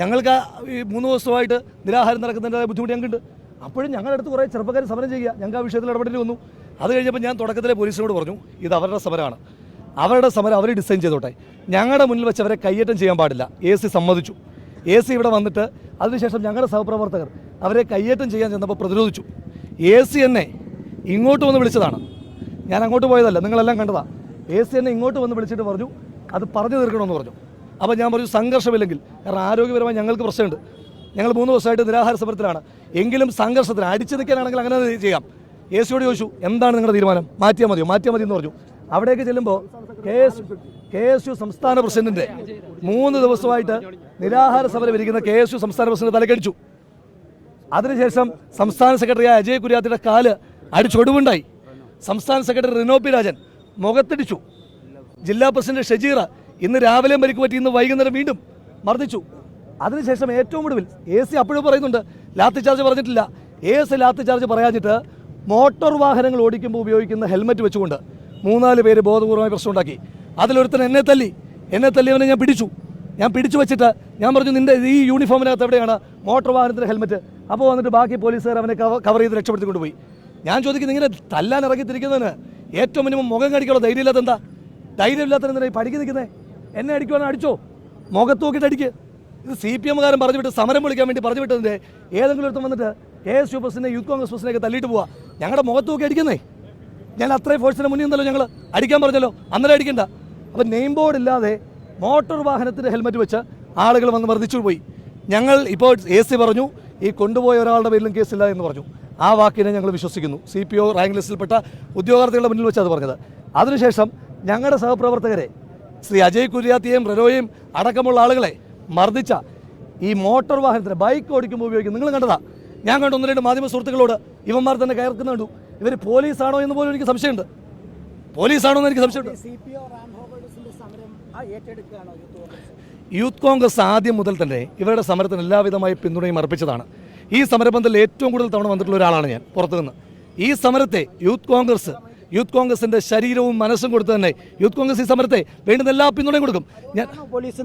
ഞങ്ങൾക്ക് ഈ മൂന്ന് ദിവസമായിട്ട് നിരാഹാരം നടക്കുന്നതിന്റെതായ ബുദ്ധിമുട്ട് ഞങ്ങൾക്കുണ്ട്. അപ്പോഴും ഞങ്ങളുടെ അടുത്ത് കുറേ ചെറുപ്പക്കാർ സമരം ചെയ്യുക. ഞങ്ങൾക്ക് ആ വിഷയത്തിൽ ഇടപെടേണ്ടി വന്നു. അത് കഴിഞ്ഞപ്പോൾ ഞാൻ തുടക്കത്തിലെ പോലീസിനോട് പറഞ്ഞു ഇത് അവരുടെ സമരമാണ്. അവരുടെ സമരം അവർ ഡിസൈൻ ചെയ്തോട്ടെ. ഞങ്ങളുടെ മുന്നിൽ വെച്ച് അവരെ കയ്യേറ്റം ചെയ്യാൻ പാടില്ല. എ സി സമ്മതിച്ചു. എ സി ഇവിടെ വന്നിട്ട് അതിനുശേഷം ഞങ്ങളുടെ സഹപ്രവർത്തകർ അവരെ കയ്യേറ്റം ചെയ്യാൻ ചെന്നപ്പോൾ പ്രതിരോധിച്ചു. എ സി എന്നെ ഇങ്ങോട്ട് വന്ന് വിളിച്ചതാണ്. ഞാൻ അങ്ങോട്ട് പോയതല്ല നിങ്ങളെല്ലാം കണ്ടതാണ് എ സി എന്നെ ഇങ്ങോട്ട് വന്ന് വിളിച്ചിട്ട് പറഞ്ഞു അത് പറഞ്ഞു തീർക്കണമെന്ന് പറഞ്ഞു. അപ്പോൾ ഞാൻ പറഞ്ഞു സംഘർഷമില്ലെങ്കിൽ. കാരണം ആരോഗ്യപരമായി ഞങ്ങൾക്ക് പ്രശ്നമുണ്ട്. ഞങ്ങൾ മൂന്ന് ദിവസമായിട്ട് നിരാഹാര സമരത്തിലാണ്. എങ്കിലും സംഘർഷത്തിന് അടിച്ചു നിൽക്കാനാണെങ്കിൽ അങ്ങനെ ചെയ്യാം. എ സിയോട് ചോദിച്ചു എന്താണ് നിങ്ങളുടെ തീരുമാനം? മാറ്റിയാൽ മതിയോ? മാറ്റിയാൽ മതി എന്ന് പറഞ്ഞു. അവിടേക്ക് ചെല്ലുമ്പോൾ K S K S U സംസ്ഥാന പ്രസിഡന്റിന്റെ മൂന്ന് ദിവസമായിട്ട് നിരാഹാര സമരം ഇരിക്കുന്ന കെ എസ് യു സംസ്ഥാന പ്രസിഡന്റ് തലക്കടിച്ചു. അതിനുശേഷം സംസ്ഥാന സെക്രട്ടറി അജയ് കുര്യാത്തിയുടെ കാൽ അടിച്ചൊടുവുണ്ടായി സംസ്ഥാന സെക്രട്ടറി റിനോ പി രാജൻ മുഖത്തിടിച്ചു. ജില്ലാ പ്രസിഡന്റ് ഷജീറ ഇന്ന് രാവിലെ പരിക്ക് പറ്റി ഇന്ന് വൈകുന്നേരം വീണ്ടും മർദ്ദിച്ചു. അതിനുശേഷം ഏറ്റവും ഒടുവിൽ എ സി അപ്പോഴും പറയുന്നുണ്ട് ലാത്തി ചാർജ് പറഞ്ഞിട്ടില്ല. എ സി ലാത്തി ചാർജ് പറയാഞ്ഞിട്ട് മോട്ടോർ വാഹനങ്ങൾ ഓടിക്കുമ്പോൾ ഉപയോഗിക്കുന്ന ഹെൽമെറ്റ് വെച്ചുകൊണ്ട് മൂന്നാൽ പേര് ബോധപൂർവമായി പ്രശ്നമുണ്ടാക്കി അതിലൊരുത്തൻ എന്നെ തല്ലി. എന്നെ തല്ലിയവനെ ഞാൻ പിടിച്ചു. ഞാൻ പിടിച്ചു വെച്ചിട്ട് ഞാൻ പറഞ്ഞു നിന്റെ ഈ യൂണിഫോമിനകത്ത് എവിടെയാണ് മോട്ടോർ വാഹനത്തിന്റെ ഹെൽമെറ്റ്? അപ്പോൾ വന്നിട്ട് ബാക്കി പോലീസുകാർ അവനെ കവ- കവർ ചെയ്ത് രക്ഷപ്പെടുത്തി കൊണ്ടുപോയി ഞാൻ ചോദിക്കുന്നത് ഇങ്ങനെ തല്ലാൻ ഇറങ്ങിത്തിരിക്കുന്നതിന് ഏറ്റവും മിനിമം മുഖം കടിക്കാനുള്ള ധൈര്യമില്ലാത്ത എന്താ ധൈര്യമില്ലാത്ത എന്തിനാ ഈ പഠിക്ക് നിൽക്കുന്നത് എന്നെ അടിക്കുവാണെങ്കിൽ അടിച്ചോ. മുഖത്ത് നോക്കിയിട്ട് അടിക്ക്. ഇത് സി പി എമ്മുകാരൻ പറഞ്ഞു വിട്ട് സമരം വിളിക്കാൻ വേണ്ടി പറഞ്ഞു വിട്ടതിന്റെ ഏതെങ്കിലും ഒരുത്തം വന്നിട്ട് കെ എസ് യു ബസിനെ യൂത്ത് കോൺഗ്രസ് ബസിനെയൊക്കെ തള്ളിയിട്ട് പോവാ. ഞങ്ങളുടെ മുഖത്ത് നോക്കി അടിക്കുന്നേ. ഞാൻ അത്രയും ഫോഴ്സിന് മുന്നിൽ നിന്നല്ലോ ഞങ്ങൾ അടിക്കാൻ പറഞ്ഞല്ലോ. അന്നേരം അടിക്കണ്ട. അപ്പം നെയിം ബോർഡ് ഇല്ലാതെ മോട്ടോർ വാഹനത്തിന്റെ ഹെൽമെറ്റ് വെച്ച് ആളുകൾ വന്ന് മർദ്ദിച്ചു പോയി. ഞങ്ങൾ ഇപ്പോൾ എ സി പറഞ്ഞു ഈ കൊണ്ടുപോയ ഒരാളുടെ പേരിലും കേസില്ല എന്ന് പറഞ്ഞു. ആ വാക്കിനെ ഞങ്ങൾ വിശ്വസിക്കുന്നു. സി പി ഒ റാങ്ക് ലിസ്റ്റിൽപ്പെട്ട ഉദ്യോഗാർത്ഥികളുടെ മുന്നിൽ വെച്ച് അത് പറഞ്ഞത്. അതിനുശേഷം ഞങ്ങളുടെ സഹപ്രവർത്തകരെ ശ്രീ അജയ് കുര്യാത്തിയെയും റെനോയും അടക്കമുള്ള ആളുകളെ മർദ്ദിച്ച ഈ മോട്ടോർ വാഹനത്തിന് ബൈക്ക് ഓടിക്കുമ്പോൾ ഉപയോഗിക്കും നിങ്ങൾ കണ്ടതാ. ഞാൻ കണ്ടു ഒന്ന് രണ്ട് മാധ്യമ സുഹൃത്തുക്കളോട് ഇവന്മാർ തന്നെ കയർക്കുന്ന കണ്ടു. ഇവർ പോലീസാണോ എന്ന് പോലും എനിക്ക് സംശയമുണ്ട്. പോലീസാണോ എന്ന് എനിക്ക് സംശയമുണ്ട്. യൂത്ത് കോൺഗ്രസ് ആദ്യം മുതൽ തന്നെ ഇവരുടെ സമരത്തിന് എല്ലാവിധമായ പിന്തുണയും അർപ്പിച്ചതാണ്. ഈ സമരബന്ധത്തിൽ ഏറ്റവും കൂടുതൽ തവണ വന്നിട്ടുള്ള ഒരാളാണ് ഞാൻ പുറത്തുനിന്ന്. ഈ സമരത്തെ യൂത്ത് കോൺഗ്രസ് യൂത്ത് കോൺഗ്രസിന്റെ ശരീരവും മനസ്സും കൊടുത്ത് തന്നെ യൂത്ത് കോൺഗ്രസ് ഈ സമരത്തെ വേണ്ടുന്ന എല്ലാ പിന്തുണയും കൊടുക്കും. ഞാൻ പോലീസ്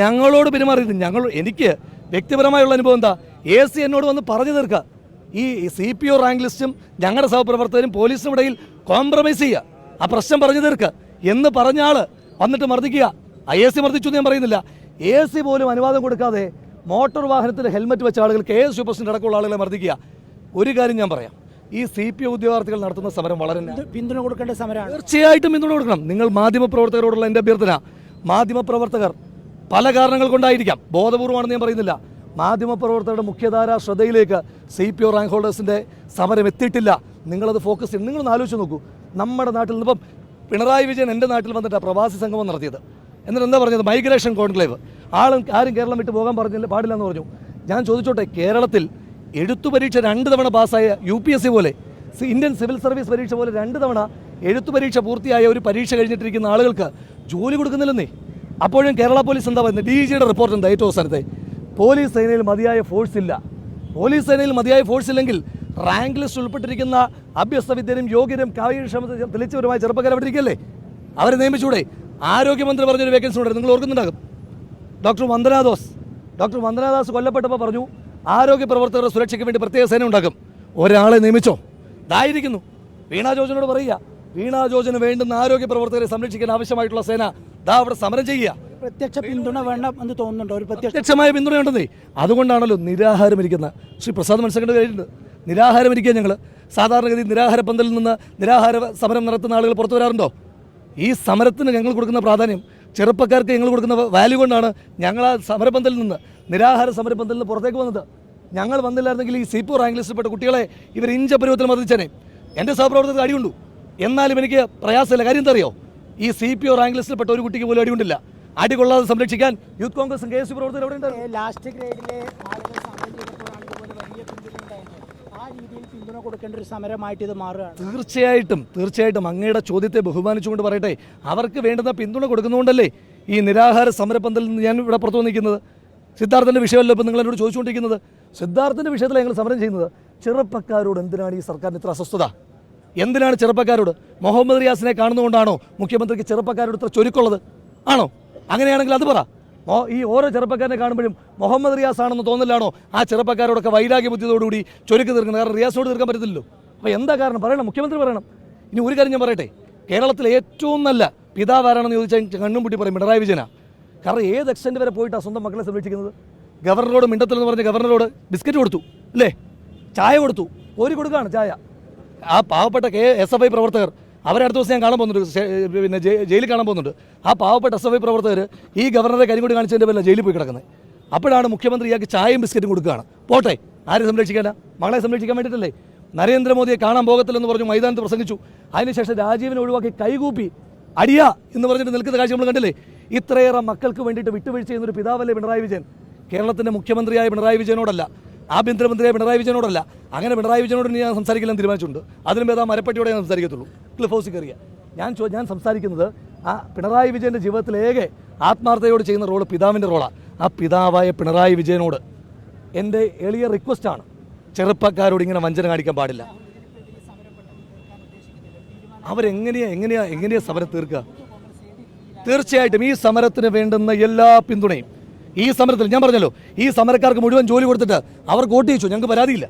ഞങ്ങളോട് പെരുമാറിയത് ഞങ്ങൾ എനിക്ക് വ്യക്തിപരമായുള്ള അനുഭവം എന്താ? എ സി എന്നോട് വന്ന് പറഞ്ഞു തീർക്കുക. ഈ സി പി ഒ റാങ്ക് ലിസ്റ്റും ഞങ്ങളുടെ സഹപ്രവർത്തകരും പോലീസിനും ഇടയിൽ കോംപ്രമൈസ് ചെയ്യുക. ആ പ്രശ്നം പറഞ്ഞു തീർക്കുക. എന്ന് പറഞ്ഞ വന്നിട്ട് മർദ്ദിക്കുക. ഐ എ സി മർദ്ദിച്ചു എന്ന് ഞാൻ പറയുന്നില്ല. എ സി പോലും അനുവാദം കൊടുക്കാതെ മോട്ടോർ വാഹനത്തിന് ഹെൽമറ്റ് വെച്ച ആളുകൾ കെ എസ് യു പ്രസിഡന്റ് അടക്കമുള്ള ആളുകളെ മർദ്ദിക്കുക. ഒരു കാര്യം ഞാൻ പറയാം. ഈ സി പി ഉദ്യോഗാർത്ഥികൾ നടത്തുന്ന സമരം വളരെ പിന്തുണ കൊടുക്കേണ്ട സമരമാണ് തീർച്ചയായിട്ടും പിന്തുണ കൊടുക്കണം. നിങ്ങൾ മാധ്യമപ്രവർത്തകരോടുള്ള എന്റെ അഭ്യർത്ഥന മാധ്യമപ്രവർത്തകർ പല കാരണങ്ങൾ കൊണ്ടായിരിക്കാം. ബോധപൂർവമാണെന്ന് ഞാൻ പറയുന്നില്ല. മാധ്യമപ്രവർത്തകരുടെ മുഖ്യധാര ശ്രദ്ധയിലേക്ക് സി പി ഒ റാങ്ക് ഹോൾഡേഴ്സിന്റെ സമരം എത്തിയിട്ടില്ല. നിങ്ങളത് ഫോക്കസ് ചെയ്യണം. നിങ്ങളൊന്ന് ആലോചിച്ച് നോക്കൂ. നമ്മുടെ നാട്ടിൽ നിന്നിപ്പം പിണറായി വിജയൻ എന്റെ നാട്ടിൽ വന്നിട്ടാണ് പ്രവാസി സംഗമം നടത്തിയത്. എന്നിട്ട് എന്താ പറഞ്ഞത്? മൈഗ്രേഷൻ കോൺക്ലേവ് ആളും ആരും കേരളം വിട്ട് പോകാൻ പറഞ്ഞില്ല പാടില്ല എന്ന് പറഞ്ഞു. ഞാൻ ചോദിച്ചോട്ടെ കേരളത്തിൽ എഴുത്തു പരീക്ഷ രണ്ട് തവണ പാസ്സായ യു പി എസ് സി പോലെ ഇന്ത്യൻ സിവിൽ സർവീസ് പരീക്ഷ പോലെ രണ്ട് തവണ എഴുത്തു പരീക്ഷ പൂർത്തിയായ ഒരു പരീക്ഷ കഴിഞ്ഞിട്ടിരിക്കുന്ന ആളുകൾക്ക് ജോലി കൊടുക്കുന്നില്ലെന്നേ. അപ്പോഴും കേരള പോലീസ് എന്താ പറയുന്നത്? ഡി ജിയുടെ റിപ്പോർട്ട് എന്താ ഏറ്റവും അവസാനത്തെ. പോലീസ് സേനയിൽ മതിയായ ഫോഴ്സ് ഇല്ല. പോലീസ് സേനയിൽ മതിയായ ഫോഴ്സ് ഇല്ലെങ്കിൽ റാങ്ക് ലിസ്റ്റ് ഉൾപ്പെട്ടിരിക്കുന്ന അഭ്യസ്ത വിദ്യരും യോഗ്യരും കായികക്ഷമത തെളിച്ചവരുമായ ചെറുപ്പക്കാർ അവിടെ അവരെ നിയമിച്ചൂടെ. ആരോഗ്യമന്ത്രി പറഞ്ഞൊരു വേക്കൻസി ഉണ്ടായിരുന്നു നിങ്ങൾ ഓർക്കുന്നുണ്ടാകും. ഡോക്ടർ വന്ദനാദോസ് ഡോക്ടർ വന്ദനാദാസ് കൊല്ലപ്പെട്ടപ്പോൾ പറഞ്ഞു ആരോഗ്യ പ്രവർത്തകരുടെ സുരക്ഷയ്ക്ക് വേണ്ടി പ്രത്യേക സേന ഉണ്ടാക്കും. ഒരാളെ നിയമിച്ചോ? ഇതായിരിക്കുന്നു വീണ ജോജനോട് പറയുക. വീണ ജോജന് വേണ്ടുന്ന ആരോഗ്യ പ്രവർത്തകരെ സംരക്ഷിക്കാൻ ആവശ്യമായിട്ടുള്ള സേന ദാ അവിടെ സമരം ചെയ്യുക. പ്രത്യക്ഷ പിന്തുണ വേണം എന്ന് തോന്നുന്നുണ്ടോ? ഒരു പ്രത്യക്ഷമായ പിന്തുണ ഉണ്ടെന്നേ അതുകൊണ്ടാണല്ലോ നിരാഹാരം ഇരിക്കുന്ന ശ്രീ പ്രസാദ് മനസ്സിലാക്കേണ്ട കാര്യമുണ്ട് നിരാഹാരം ഇരിക്കുക ഞങ്ങൾ സാധാരണഗതി നിരാഹാര പന്തലിൽ നിന്ന് നിരാഹാര സമരം നടത്തുന്ന ആളുകൾ പുറത്തു വരാറുണ്ടോ? ഈ സമരത്തിന് ഞങ്ങൾ കൊടുക്കുന്ന പ്രാധാന്യം ചെറുപ്പക്കാർക്ക് ഞങ്ങൾ കൊടുക്കുന്ന വാല്യൂ കൊണ്ടാണ് ഞങ്ങൾ ആ സമരപന്തലിൽ നിന്ന് നിരാഹാര സമരപന്തലിൽ നിന്ന് പുറത്തേക്ക് വന്നത്. ഞങ്ങൾ വന്നില്ലായിരുന്നെങ്കിൽ ഈ സീപ്പോ റാങ്ക് ലിസ്റ്റിൽപ്പെട്ട കുട്ടികളെ ഇവർ ഇഞ്ച പരുവത്തിൽ മർദ്ദിച്ചേനെ. എന്റെ സഹപ്രവർത്തകർക്ക് അടിയുണ്ടു. എന്നാലും എനിക്ക് പ്രയാസമില്ല. കാര്യം എന്തറിയോ? ഈ സി പി ഒ റാങ്ക് ലിസ്റ്റിൽപ്പെട്ട ഒരു കുട്ടിക്ക് പോലും അടിയുണ്ടില്ല. അടി കൊള്ളാതെ സംരക്ഷിക്കാൻ യൂത്ത് കോൺഗ്രസും കെ എസ് പ്രവർത്തകർ എവിടെ ഉണ്ടായിരുന്നു ലാസ്റ്റ് ഗ്രേഡിലെ ആളുകൾ സമരം ചെയ്തപ്പോഴാണ് ഇതുപോലെ വലിയ പിന്തുണ ഉണ്ടായത് ആ പിന്തുണ കൊടുക്കേണ്ട ഒരു സമരമായിട്ട് ഇത് മാറുകയാണ്. തീർച്ചയായിട്ടും തീർച്ചയായിട്ടും അങ്ങയുടെ ചോദ്യത്തെ ബഹുമാനിച്ചുകൊണ്ട് പറയട്ടെ അവർക്ക് വേണ്ടുന്ന പിന്തുണ കൊടുക്കുന്നതുകൊണ്ടല്ലേ ഈ നിരാഹാര സമരപന്തലിൽ നിന്ന് ഞാൻ ഇവിടെ പുറത്തു വന്നിരിക്കുന്നത്? സിദ്ധാർത്ഥന്റെ വിഷയമല്ലോ ഇപ്പം നിങ്ങൾ എന്നോട് ചോദിച്ചുകൊണ്ടിരിക്കുന്നത്? സിദ്ധാർത്ഥന്റെ വിഷയത്തിൽ ഞങ്ങൾ സമരം ചെയ്യുന്നത്. ചെറുപ്പക്കാരോട് എന്തിനാണ് ഈ സർക്കാരിന് ഇത്ര അസ്വസ്ഥത? എന്തിനാണ് ചെറുപ്പക്കാരോട്? മുഹമ്മദ് റിയാസിനെ കാണുന്നതുകൊണ്ടാണോ മുഖ്യമന്ത്രിക്ക് ചെറുപ്പക്കാരോട് ഇത്ര ചൊരുക്കുള്ളത്? ആണോ? അങ്ങനെയാണെങ്കിൽ അത് പറ. ഈ ഓരോ ചെറുപ്പക്കാരനെ കാണുമ്പോഴും മുഹമ്മദ് റിയാസ് ആണെന്ന് തോന്നലാണോ ആ ചെറുപ്പക്കാരോടൊക്കെ വൈരാഗ്യ ബുദ്ധിയോടുകൂടി ചുരുക്കി തീർക്കുന്നത് കാരണം റിയാസിനോട് തീർക്കാൻ പറ്റത്തില്ലല്ലോ. അപ്പോൾ എന്താ കാരണം? പറയണം. മുഖ്യമന്ത്രി പറയണം. ഇനി ഒരു കാര്യം ഞാൻ പറയട്ടെ. കേരളത്തിലെ ഏറ്റവും നല്ല പിതാവ് ആരാണെന്ന് ചോദിച്ചാൽ കണ്ണും പൂട്ടി പറയും. പിണറായി വിജയന. കാരണം ഏത് എക്സ്റ്റെന്റ് വരെ പോയിട്ടാണ് സ്വന്തം മക്കളെ സംരക്ഷിക്കുന്നത്? ഗവർണറോട് മിണ്ടത്തിലെന്ന് പറഞ്ഞ ഗവർണറോട് ബിസ്ക്കറ്റ് കൊടുത്തു അല്ലേ? ചായ കൊടുത്തു. കോരി കൊടുക്കുകയാണ് ചായ. ആ പാവപ്പെട്ട കെ എസ് എഫ് ഐ പ്രവർത്തകർ അവരെ അടുത്ത ദിവസം ഞാൻ കാണാൻ പോകുന്നുണ്ട്. പിന്നെ ജയിലിൽ കാണാൻ പോകുന്നുണ്ട്. ആ പാവപ്പെട്ട എസ് എഫ് ഐ പ്രവർത്തകർ ഈ ഗവർണറെ കരിങ്കൂടി കാണിച്ചതിന്റെ പേരിൽ ജയിലിൽ പോയി കിടക്കുന്നത്. അപ്പോഴാണ് മുഖ്യമന്ത്രി ഇയാൾക്ക് ചായയും ബിസ്ക്കറ്റും കൊടുക്കുകയാണ്. പോട്ടെ ആരെ സംരക്ഷിക്കാനാ മകളെ സംരക്ഷിക്കാൻ വേണ്ടിയിട്ടല്ലേ? നരേന്ദ്രമോദിയെ കാണാൻ പോകത്തില്ലെന്ന് പറഞ്ഞു മൈതാനത്ത് പ്രസംഗിച്ചു. അതിനുശേഷം രാജീവിനെ ഒഴിവാക്കി കൈകൂപ്പി അടിയ എന്ന് പറഞ്ഞിട്ട് നിൽക്കുന്ന കാഴ്ച നമ്മൾ കണ്ടില്ലേ? ഇത്രയേറെ മക്കൾക്ക് വേണ്ടിയിട്ട് വിട്ടുവീഴ്ച ചെയ്യുന്ന ഒരു പിതാവല്ലേ പിണറായി വിജയൻ? കേരളത്തിന്റെ മുഖ്യമന്ത്രിയായ പിണറായി വിജയനോടല്ല. ആഭ്യന്തരമന്ത്രിയായ പിണറായി വിജയനോടല്ല. അങ്ങനെ പിണറായി വിജയനോട് ഞാൻ സംസാരിക്കില്ലെന്ന് തീരുമാനിച്ചിട്ടുണ്ട്. അതിനും ഏതാ മരപ്പട്ടിയോടെ ഞാൻ സംസാരിക്കത്തുള്ളൂ. ക്ലിഫ് ഹൗസിൽ കയറിയ. ഞാൻ ചോ ഞാൻ സംസാരിക്കുന്നത് ആ പിണറായി വിജയന്റെ ജീവിതത്തിലേകെ ആത്മാർത്ഥതയോട് ചെയ്യുന്ന റോൾ പിതാവിന്റെ റോളാണ് ആ പിതാവായ പിണറായി വിജയനോട് എന്റെ എളിയ റിക്വസ്റ്റാണ് ചെറുപ്പക്കാരോട് ഇങ്ങനെ വഞ്ചന കാണിക്കാൻ പാടില്ല. അവരെങ്ങനെയാ എങ്ങനെയാ എങ്ങനെയാ സമരം തീർക്കുക? തീർച്ചയായിട്ടും ഈ സമരത്തിന് വേണ്ടുന്ന എല്ലാ പിന്തുണയും ഈ സമരത്തിൽ ഞാൻ പറഞ്ഞല്ലോ ഈ സമരക്കാർക്ക് മുഴുവൻ ജോലി കൊടുത്തിട്ട് അവർ വോട്ട് ചെയ്യിച്ചു. ഞങ്ങൾക്ക് പരാതിയില്ല.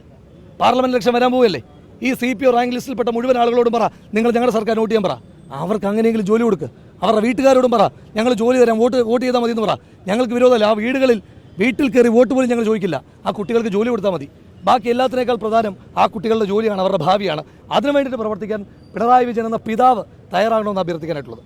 പാർലമെന്റ് ഇലക്ഷൻ വരാൻ പോവല്ലേ? ഈ സി പി ഒ റാങ്ക് ലിസ്റ്റിൽപ്പെട്ട മുഴുവൻ ആളുകളോടും പറ നിങ്ങൾ ഞങ്ങളുടെ സർക്കാർ വോട്ട് ചെയ്യാൻ പറ. അവർക്ക് അങ്ങനെയെങ്കിലും ജോലി കൊടുക്കുക അവരുടെ വീട്ടുകാരോടും പറ ഞങ്ങൾ ജോലി തരാം വോട്ട് വോട്ട് ചെയ്താൽ മതി എന്ന് പറ. ഞങ്ങൾക്ക് വിരോധമല്ല. ആ വീടുകളിൽ വീട്ടിൽ കയറി വോട്ട് പോലും ഞങ്ങൾ ചോദിക്കില്ല. ആ കുട്ടികൾക്ക് ജോലി കൊടുത്താൽ മതി. ബാക്കി എല്ലാത്തിനേക്കാൾ പ്രധാനം ആ കുട്ടികളുടെ ജോലിയാണ് അവരുടെ ഭാവിയാണ്. അതിനു വേണ്ടിയിട്ട് പ്രവർത്തിക്കാൻ പിണറായി വിജയൻ എന്ന പിതാവ് തയ്യാറാകണമെന്ന് അഭ്യർത്ഥിക്കാനായിട്ടുള്ളത്.